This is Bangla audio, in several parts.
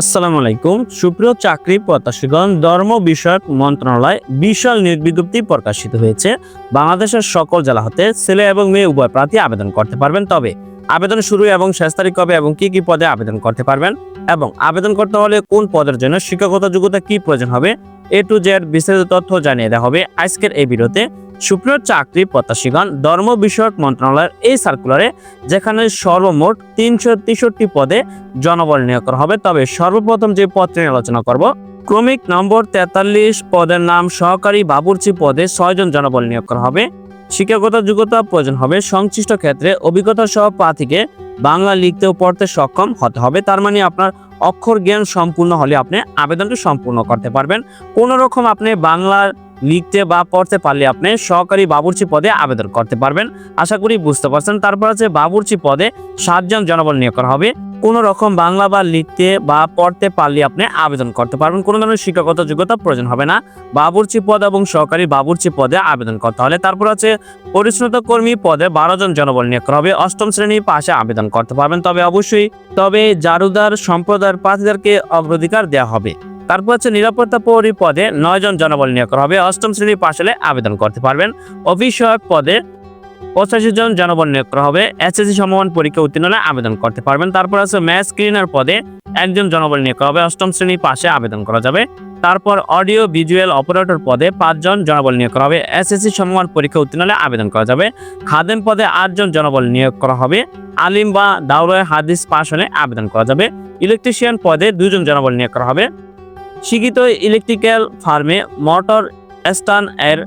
আসসালামু আলাইকুম। সুপ্রিয় চাকরি প্রত্যাশীগণ, ধর্ম বিষয়ক মন্ত্রণালয় বিশাল নির্বিজ্ঞপ্তি বিজ্ঞপ্তি প্রকাশিত হয়েছে। বাংলাদেশের সকল জেলা হতে ছেলে এবং মেয়ে উভয় প্রার্থী আবেদন করতে পারবেন। তবে আবেদন শুরু এবং শেষ তারিখ কবে এবং কি কি পদে আবেদন করতে পারবেন? এবং আবেদন করতে হলে কোন পদের জন্য শিক্ষাগত যোগ্যতা কি প্রয়োজন হবে? এ টু জেড বিস্তারিত তথ্য জানিয়ে দেওয়া হবে আজকের এই ভিডিওতে। সুপ্রিয় চাকরি প্রত্যাশীগণ, ধর্ম বিষয়ক মন্ত্রণালয়ের এই সার্কুলারে যেখানে সর্বমোট তিনশো তেষট্টি পদে জনবল নিয়োগ করা হবে। তবে সর্বপ্রথম যে পদটি নিয়ে আলোচনা করব, ক্রমিক নম্বর তেতাল্লিশ পদের নাম সহকারী বাবুর্চি পদে ছয়জন জনবল নিয়োগ করা হবে। শিক্ষাগত যোগ্যতা প্রয়োজন হবে। সংশ্লিষ্ট ক্ষেত্রে অভিজ্ঞতা সহ প্রার্থীকে বাংলা লিখতে পড়তে সক্ষম হতে হবে। তার মানে আপনার অক্ষর জ্ঞান সম্পূর্ণ হলে আপনি আবেদনটি সম্পূর্ণ করতে পারবেন। কোনো রকম আপনি বাংলা লিখতে বা পড়তে পারলে আপনি সহকারী বাবুর্চি পদে আবেদন করতে পারবেন। আশা করি বুঝতে পারছেন। তারপর আছে বাবুর্চি পদে সাতজন জনবল নিয়োগ করা হবে। কোনো রকম বাংলা বা লিখতে বা পড়তে পারলে আপনি আবেদন করতে পারবেন। কোনো ধরনের শিক্ষাগত যোগ্যতা প্রয়োজন হবে না। বাবুর্চি পদ এবং সহকারী বাবুর্চি পদে আবেদন করতে হলে তারপর আছে পরিচ্ছন্নতা কর্মী পদে বারো জন জনবল নিয়োগ করা হবে। অষ্টম শ্রেণি পাশে আবেদন করতে পারবেন। তবে অবশ্যই তবে জারুদার সম্প্রদায়ের প্রার্থীদেরকে অগ্রাধিকার দেওয়া হবে। তারপর হচ্ছে নিরাপত্তা প্রহরী পদে নয় জন জনবল নিয়োগ করা হবে। অষ্টম শ্রেণি পাশ হলে আবেদন করতে পারবেন। অফিস সহায়ক পদে পঁচাশি জন জনবল নিয়োগ করা হবে। এসএসসি সমমান পরীক্ষা উত্তীর্ণ আবেদন করতে পারবেন। তারপর আছে ম্যাচ ক্লিনার পদে একজন জনবল নিয়োগ করা হবে। অষ্টম শ্রেণি পাশে আবেদন করা যাবে। তারপর অডিও ভিজুয়াল অপারেটর পদে পাঁচজন জনবল নিয়োগ করা হবে। এসএসসি সমমান পরীক্ষা উত্তীর্ণ আবেদন করা যাবে। খাদেম পদে আটজন জনবল নিয়োগ করা হবে। আলিম বা দাউরায় হাদিস পাশ হলে আবেদন করা যাবে। ইলেকট্রিশিয়ান পদে দুজন জনবল নিয়োগ করা হবে। শিক্ষিত ইলেকট্রিক্যাল ফার্মে মোটর স্টান এর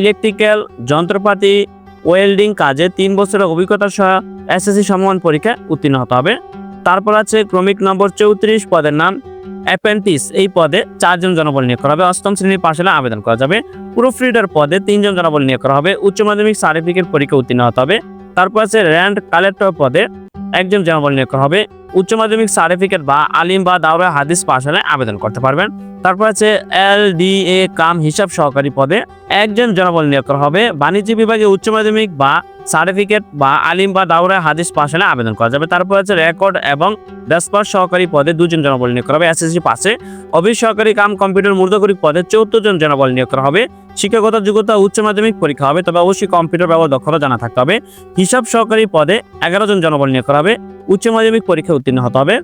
ইলেকট্রিক্যাল যন্ত্রপাতি ওয়েল্ডিং কাজে তিন বছরের অভিজ্ঞতা সহ এসএসসি সমমান পরীক্ষা উত্তীর্ণ হতে হবে। তারপর আছে ক্রমিক নম্বর চৌত্রিশ, পদের নাম অ্যাপেন্টিস এই পদে চারজন জনবল নিয়োগ করা হবে। অষ্টম শ্রেণির পাশ হলে আবেদন করা যাবে। প্রুফ রিডার পদে তিনজন জনবল নিয়োগ করা হবে। উচ্চ মাধ্যমিক সার্টিফিকেট পরীক্ষা উত্তীর্ণ হতে হবে। তারপর আছে র্যান্ড কালেক্টর পদে একজন জনবল নিয়োগ করা হবে। উচ্চ মাধ্যমিক সার্টিফিকেট বা আলিম বা দাওরা হাদিস পাশ হলে আবেদন করতে পারবেন। তারপর আছে এল ডি এ কাম হিসাব সহকারী পদে একজন জনবল নিয়োগ করা হবে। বাণিজ্য বিভাগে উচ্চ মাধ্যমিক বা সার্টিফিকেট বা আলিম বা দাওরা হাদিস পাশ হলে আবেদন করা যাবে। তারপর আছে রেকর্ড এবং ডেসপার সহকারী পদে দুজন জনবল নিয়োগ করা হবে এসএসসি পাশে। অফিস সহকারী কাম কম্পিউটার মূর্ধকরী পদে চৌদ্দ জন জনবল নিয়োগ করা হবে। শিক্ষাগত যোগ্যতা উচ্চ মাধ্যমিক পরীক্ষা হবে, তবে অবশ্যই কম্পিউটার ব্যবহার দক্ষতা জানা থাকতে হবে। হিসাব সহকারী পদে এগারো জন জনবল নিয়োগ করা হবে। উচ্চ মাধ্যমিক পরীক্ষা উত্তীর্ণ হতে হবে।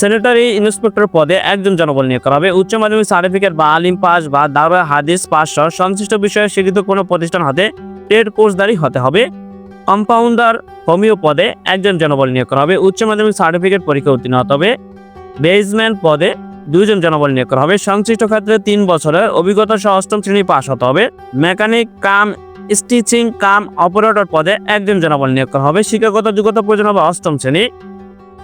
সেনেটারি ইন্সপেক্টর পদে একজন জনবল নিয়োগ করা হবে। উচ্চ মাধ্যমিক সার্টিফিকেট বা আলিম পাস বা দারোয়া, হাদিস পাস সহ সংশ্লিষ্ট বিষয়ে স্বীকৃত কোনো প্রতিষ্ঠান হতে টেট কোর্সদারি হতে হবে। কম্পাউন্ডার হোমিও পদে একজন জনবল নিয়োগ করা হবে। উচ্চ মাধ্যমিক সার্টিফিকেট পরীক্ষা উত্তীর্ণ হতে হবে। বেসমেন্ট পদে দুজন জনবল নিয়োগ করা হবে। সংশ্লিষ্ট ক্ষেত্রে তিন বছরের অভিজ্ঞতা সহ অষ্টম শ্রেণি পাস হতে হবে। Mechanic cum stitching cum operator পদে একজন জনবল নিয়োগ করা হবে। শিক্ষাগত যোগ্যতা প্রয়োজন হবে অষ্টম শ্রেণি।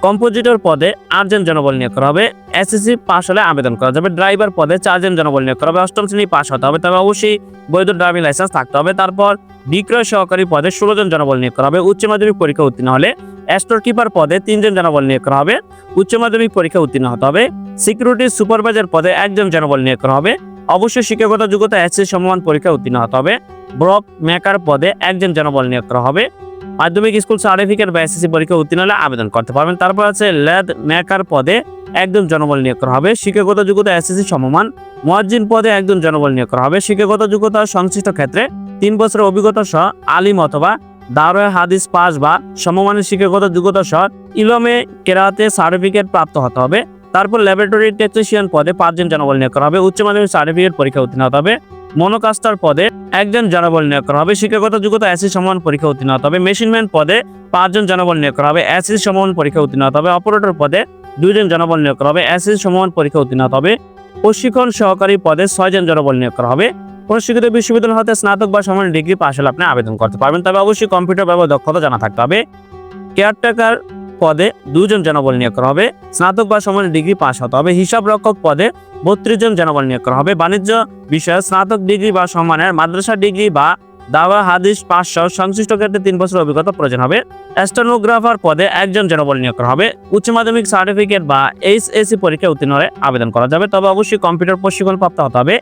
কম্পোজিটর পদে আটজন জনবল নিয়োগ করা হবে। এসএসসি পাস হলে আবেদন করা যাবে। ড্রাইভার পদে চারজন জনবল নিয়োগ করা হবে। অষ্টম শ্রেণি পাস হতে হবে। তবে অবশ্যই বৈধ ড্রাইভিং লাইসেন্স থাকতে হবে। তারপর বিক্রয় সহকারী পদে ষোলো জন জনবল নিয়োগ করা হবে। উচ্চ মাধ্যমিক পরীক্ষা উত্তীর্ণ হলে স্টোর কিপার পদে তিনজন জনবল নিয়োগ করা হবে। উচ্চ মাধ্যমিক পরীক্ষা উত্তীর্ণ হতে হবে। সিকিউরিটি সুপারভাইজার পদে একজন জনবল নিয়োগ করা হবে। অবশ্যই শিক্ষাগত যোগ্যতা এসএসসি সমমান পরীক্ষা উত্তীর্ণ হতে হবে। ব্রক মেকার পদে একজন জনবল নিয়োগ করা হবে। মাধ্যমিক স্কুল সার্টিফিকেট বা এসএসসি পরীক্ষা উত্তীর্ণ হলে আবেদন করতে পারবেন। তারপর আছে ল্যাদ মেকার পদে একজন জনবল নিয়োগ করা হবে। শিক্ষাগত যোগ্যতা এসএসসি সমমান। মুয়াজ্জিন পদে একজন জনবল নিয়োগ করা হবে। শিক্ষাগত যোগ্যতা সংশ্লিষ্ট ক্ষেত্রে তিন বছরের অভিজ্ঞতা সহ আলিম অথবা দারোয়া হাদিস পাস বা সমমানের শিক্ষাগত যোগ্যতা সহ ইলমে কেরাতে সার্টিফিকেট প্রাপ্ত হতে হবে। তারপর ল্যাবরেটরি টেকনিশিয়ান পদে পাঁচজন জনবল নিয়োগ করা হবে। উচ্চ মাধ্যমিক সার্টিফিকেট পরীক্ষা উত্তীর্ণ হতে হবে। মনোকাস্টার পদে একজন জনবল নিয়োগ করা হবে। শিক্ষাগত যোগ্যতা এসি সমান পরীক্ষা উত্তীর্ণ হতে হবে। মেশিনম্যান পদে পাঁচজন জনবল নিয়োগ করা হবে। এসএসসি সমান পরীক্ষা উত্তীর্ণ হতে হবে। অপারেটর পদে দুইজন জনবল নিয়োগ করা হবে। এসএসসি সমান পরীক্ষা উত্তীর্ণ হতে হবে। প্রশিক্ষণ সহকারী পদে ছয়জন জনবল নিয়োগ করা হবে। প্রশিক্ষিত বিশ্ববিদ্যালয় হতে স্নাতক বা সমান ডিগ্রি পাশ হলে আপনি আবেদন করতে পারবেন। তবে অবশ্যই কম্পিউটার ব্যবহার দক্ষতা জানা থাকতে হবে। কেয়ারটেকার পদে দুজন জনবল নিয়োগ করা হবে। স্নাতক বা সমান ডিগ্রি পাস হতে হবে। হিসাব রক্ষক পদে বত্রিশ জন জনবল নিয়োগ করা হবে। বাণিজ্য বিষয়ে স্নাতক ডিগ্রি বা সমানের মাদ্রাসা ডিগ্রি বা দাওয়া হাদিস পাস সহ সংশ্লিষ্ট ক্ষেত্রে তিন বছর অভিজ্ঞতা প্রয়োজন হবে। অ্যাস্ট্রোনোগ্রাফার পদে একজন জনবল নিয়োগ করা হবে। উচ্চ মাধ্যমিক সার্টিফিকেট বা এইচএসসি পরীক্ষা উত্তীর্ণ হলে আবেদন করা যাবে। তবে অবশ্যই কম্পিউটার প্রশিক্ষণ প্রাপ্ত হতে হবে।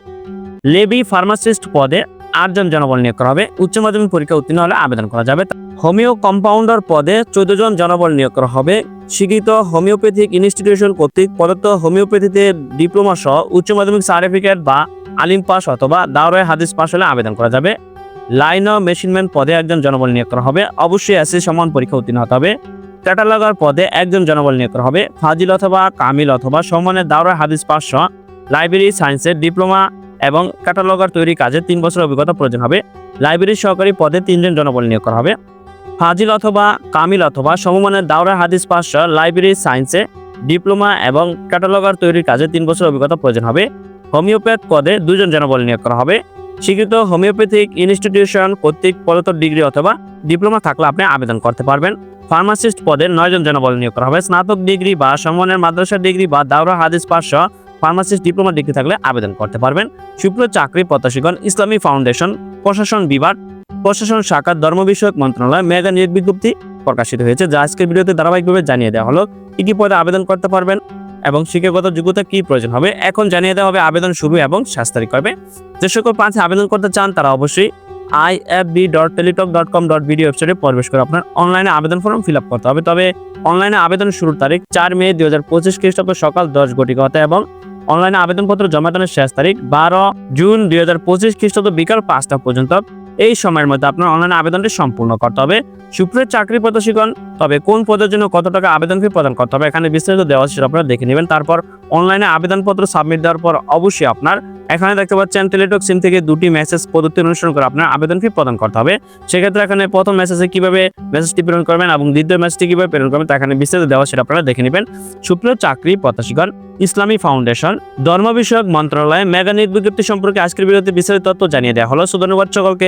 লেবি ফার্মাসিস্ট পদে আটজন জনবল নিয়োগ করা হবে। উচ্চ মাধ্যমিক পরীক্ষা উত্তীর্ণ হলে আবেদন করা যাবে। হোমিও কম্পাউন্ডার পদে চোদ্দ জন জনবল নিয়োগ করা হবে। স্বীকৃত হোমিওপ্যাথিক ইনস্টিটিউশন কর্তৃক প্রদত্ত হোমিওপ্যাথিতে ডিপ্লোমা সহ উচ্চ মাধ্যমিক সার্টিফিকেট বা আলিম পাস অথবা দাওরায় হাদিস পাস হলে আবেদন করা যাবে। লাইন ও মেশিনম্যান পদে একজন জনবল নিয়োগ করা হবে। অবশ্যই এসএসসি সমান পরীক্ষা উত্তীর্ণ হতে হবে। ক্যাটালগার পদে একজন জনবল নিয়োগ করা হবে। ফাজিল অথবা কামিল অথবা সমানের দাওরায় হাদিস পাস সহ লাইব্রেরি সায়েন্সের ডিপ্লোমা এবং ক্যাটালগার তৈরির কাজে তিন বছর অভিজ্ঞতা প্রয়োজন হবে। লাইব্রেরির সহকারী পদে তিনজন জনবল নিয়োগ করা হবে। ফাজিল অথবা কামিল অথবা সমমানের দাওরা হাদিস সহ লাইব্রেরি সায়েন্সে ডিপ্লোমা এবং ক্যাটালগার তৈরির কাজে তিন বছর অভিজ্ঞতা প্রয়োজন হবে। হোমিওপ্যাথ পদে দুজন জনবল নিয়োগ করা হবে। স্বীকৃত হোমিওপ্যাথিক ইনস্টিটিউশন কর্তৃক প্রদত্ত ডিগ্রি অথবা ডিপ্লোমা থাকলে আপনি আবেদন করতে পারবেন। ফার্মাসিস্ট পদে নয়জন জনবল নিয়োগ করা হবে। স্নাতক ডিগ্রি বা সমমানের মাদ্রাসা ডিগ্রি বা দাওরা হাদিস সহ ফার্মাসিস্ট ডিপ্লোমা ডিগ্রি থাকলে আবেদন করতে পারবেন। সুপ্রিয় চাকরি প্রত্যাশীগণ, ইসলামী ফাউন্ডেশন প্রশাসন বিভাগ, প্রশাসন শাখার ধর্ম বিষয়ক মন্ত্রণালয়, মেগা নিয়োগ বিজ্ঞপ্তি প্রকাশিত হয়েছে, যা আজকের ভিডিওতে ধারাবাহিকভাবে জানিয়ে দেওয়া হলো, কি কি পদে আবেদন করতে পারবেন এবং শিক্ষাগত যোগ্যতা কি প্রয়োজন হবে। এখন জানিয়ে দেওয়া হবে আবেদন শুরু এবং শেষ তারিখ হবে যে সকল প্রার্থী আবেদন করতে চান, তারা অবশ্যই I F B dot Teletalk dot com dot video ওয়েবসাইটে প্রবেশ করে আপনার অনলাইনে আবেদন ফর্ম ফিল আপ করতে হবে। তবে অনলাইনে আবেদন শুরুর তারিখ চার মে দুই হাজার পঁচিশ খ্রিস্টাব্দ সকাল দশ ঘটিকা হতে এবং অনলাইনে আবেদনপত্র জমা দানের শেষ তারিখ বারো জুন দুই হাজার পঁচিশ খ্রিস্টাব্দ বিকাল পাঁচটা পর্যন্ত। এই সময়ের মধ্যে আপনার অনলাইন আবেদনটি সম্পূর্ণ করতে হবে। সুপ্রিয় চাকরি প্রত্যাশীগণ, তবে কোন পদের জন্য কত টাকা আবেদন ফি প্রদান করতে হবে এখানে বিস্তারিত দেওয়া সেটা আপনারা দেখে নেবেন। তারপর অনলাইনে আবেদনপত্র সাবমিট দেওয়ার পর অবশ্যই আপনার এখানে দেখতে পাচ্ছেন টেলিটক সিম থেকে দুটি মেসেজ পদ্ধতি অনুসরণ করে আপনার আবেদন ফি প্রদান করতে হবে। সেক্ষেত্রে এখানে প্রথম মেসেজে কীভাবে মেসেজটি প্রেরণ করবেন এবং দ্বিতীয় মেসেজটি কীভাবে প্রেরণ করবেন তা এখানে বিস্তারিত দেওয়া সেটা আপনারা দেখে নেবেন। সুপ্রিয় চাকরি প্রত্যাশীগণ, ইসলামী ফাউন্ডেশন, ধর্ম বিষয়ক মন্ত্রণালয়, মেগা নিয়োগ বিজ্ঞপ্তি সম্পর্কে আজকের ভিডিওতে বিস্তারিত তথ্য জানিয়ে দেওয়া হলো। সুধন্যবাদ সকলকে